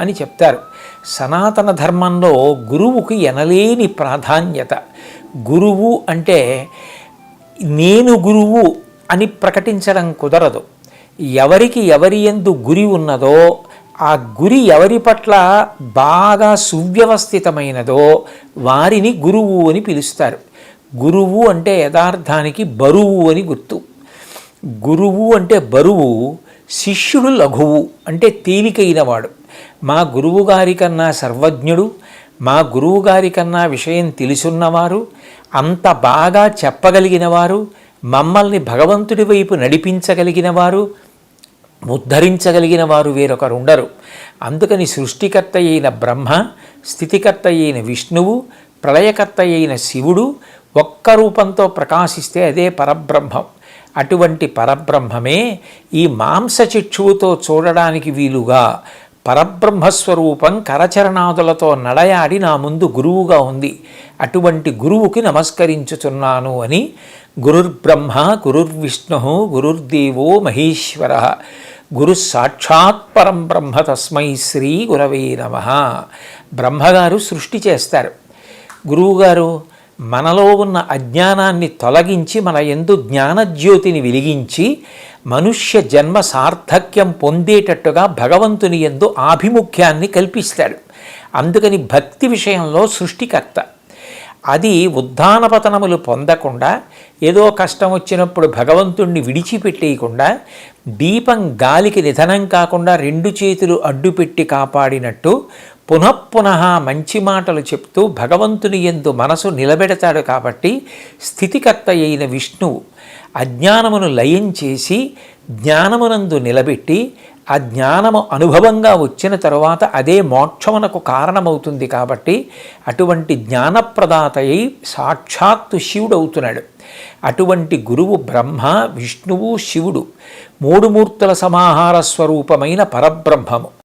అని చెప్తారు. సనాతన ధర్మంలో గురువుకి ఎనలేని ప్రాధాన్యత. గురువు అంటే నేను గురువు అని ప్రకటించడం కుదరదు. ఎవరికి ఎవరి ఎందు గురి ఉన్నదో ఆ గురి ఎవరి పట్ల బాగా సువ్యవస్థితమైనదో వారిని గురువు అని పిలుస్తారు. గురువు అంటే యథార్థానికి బరువు అని గుర్తు. గురువు అంటే బరువు శిష్యుడు లఘువు అంటే తేలికైనవాడు. మా గురువుగారి కన్నా సర్వజ్ఞుడు మా గురువుగారి కన్నా విషయం తెలుసున్నవారు అంత బాగా చెప్పగలిగినవారు మమ్మల్ని భగవంతుడి వైపు నడిపించగలిగిన వారు ఉద్ధరించగలిగిన వారు వేరొకరు ఉండరు అందుకని సృష్టికర్త అయిన బ్రహ్మ స్థితికర్త అయిన విష్ణువు ప్రళయకర్త అయిన శివుడు ఒక్క రూపంతో ప్రకాశిస్తే అదే పరబ్రహ్మం. అటువంటి పరబ్రహ్మమే ఈ మాంసచిక్షువుతో చూడడానికి వీలుగా పరబ్రహ్మస్వరూపం కరచరణాదులతో నడయాడి నా ముందు గురువుగా ఉంది. అటువంటి గురువుకి నమస్కరించుచున్నాను అని గురుర్బ్రహ్మ గురుర్విష్ణు గురుర్దేవో మహేశ్వర. గురు సాక్షాత్ పరం బ్రహ్మ తస్మై శ్రీ గురవే నమ. బ్రహ్మగారు సృష్టి చేస్తారు. గురువుగారు మనలో ఉన్న అజ్ఞానాన్ని తొలగించి మన ఎందు జ్ఞానజ్యోతిని వెలిగించి మనుష్య జన్మ సార్థక్యం పొందేటట్టుగా భగవంతుని ఎందు ఆభిముఖ్యాన్ని కల్పిస్తాడు. అందుకని భక్తి విషయంలో సృష్టికర్త అది ఉద్ధానపతనములు పొందకుండా ఏదో కష్టం వచ్చినప్పుడు భగవంతుణ్ణి విడిచిపెట్టేయకుండా దీపం గాలికి నిధనం కాకుండా రెండు చేతులు అడ్డుపెట్టి కాపాడినట్టు పునఃపునః మంచి మాటలు చెప్తూ భగవంతుని ఎందు మనసు నిలబెడతాడు కాబట్టి స్థితికర్త అయిన విష్ణువు అజ్ఞానమును లయం చేసి జ్ఞానమునందు నిలబెట్టి ఆ జ్ఞానము అనుభవంగా వచ్చిన తరువాత అదే మోక్షమునకు కారణమవుతుంది కాబట్టి అటువంటి జ్ఞానప్రదాత అయి సాక్షాత్తు శివుడు అవుతున్నాడు అటువంటి గురువు బ్రహ్మ విష్ణువు శివుడు మూడు మూర్తుల సమాహార స్వరూపమైన పరబ్రహ్మము.